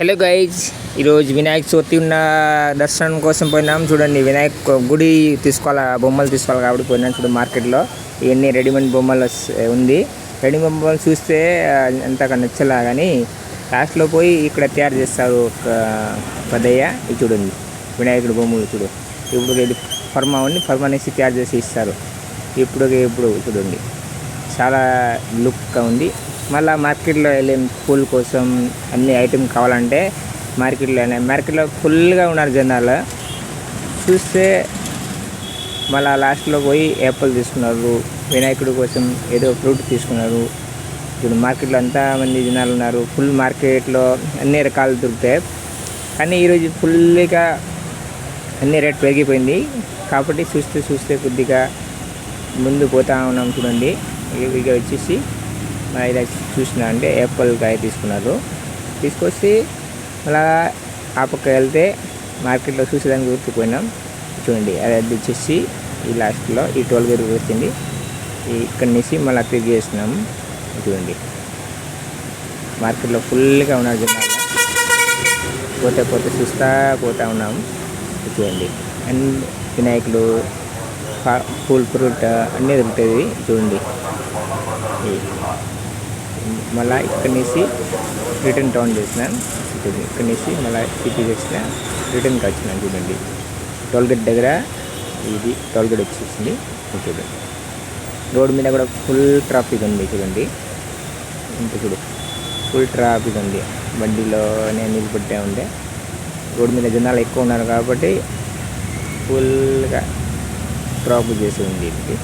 Hello guys ఈరోజు వినాయక చవితి ఉన్న దర్శనం కోసం పోయినాం. చూడండి వినాయక గుడి తీసుకోవాలి బొమ్మలు తీసుకోవాలి కాబట్టి పోయినాం చూడండి మార్కెట్లో. ఇవన్నీ రెడీమేడ్ బొమ్మలు ఉంది. రెడీమేడ్ బొమ్మలు చూస్తే అంతగా నచ్చలా కానీ లాస్ట్లో పోయి ఇక్కడ తయారు చేస్తారు ఒక పెద్దయ్య. ఇది చూడండి వినాయకుడి బొమ్మలు చూడు. ఇప్పుడు ఫర్మా ఉంది ఫర్మా అనేసి తయారు చేసి ఇస్తారు. ఇప్పుడు ఇప్పుడు చూడండి చాలా లుక్గా ఉంది. మళ్ళీ మార్కెట్లో వెళ్ళే పూల్ కోసం అన్ని ఐటెం కావాలంటే మార్కెట్లోనే. మార్కెట్లో ఫుల్గా ఉన్నారు జనాలు. చూస్తే మళ్ళీ లాస్ట్లో పోయి యాపిల్ తీసుకున్నారు. వినాయకుడి కోసం ఏదో ఫ్రూట్ తీసుకున్నారు. ఇప్పుడు మార్కెట్లో అంతా మంది జనాలు ఉన్నారు. ఫుల్ మార్కెట్లో అన్ని రకాలు దొరుకుతాయి. కానీ ఈరోజు ఫుల్గా అన్ని రేట్ పెరిగిపోయింది. కాబట్టి చూస్తే చూస్తే కొద్దిగా ముందు పోతా ఉన్నాం చూడండి. ఇక వచ్చేసి మా ఇలా చూసిన అంటే యాపిల్ కాయ తీసుకున్నారు. తీసుకొచ్చి మళ్ళా ఆ పక్క వెళ్తే మార్కెట్లో చూసేదానికి గుర్తుపోయినాం చూడండి అది అది వచ్చేసి ఈ లాస్ట్లో ఈ టోల్ గేట్ వచ్చింది. ఇక్కడి నుంచి మళ్ళీ తిరిగి వేసినాము చూడండి. మార్కెట్లో ఫుల్గా ఉన్నారు జనాలు. పోతే పోతే చూస్తా పోతా ఉన్నాము చూడండి. అండ్ వినాయకుడు ఫా- పూల్ ఫ్రూట్ అన్నీ దొరుకుతాయి. చూడండి. మళ్ళీ ఇక్కడి నుంచి రిటర్న్ టౌన్ చేసినాను చూడండి ఇక్కడి నుంచి మళ్ళీ సిటీ చేసిన రిటర్న్కి వచ్చినాను చూడండి. టోల్గేట్ దగ్గర ఇది టోల్గేట్ వచ్చేసింది. చూడండి రోడ్ మీద కూడా ఫుల్ ట్రాఫిక్ ఉంది చూడండి. ఇంత చూడు. ఫుల్ ట్రాఫిక్ ఉంది. బండిలో నేను నిలబట్టే ఉండే. రోడ్ మీద జనాలు ఎక్కువ ఉన్నారు కాబట్టి ఫుల్గా ట్రాఫిక్ చేసి ఉంది ఇది.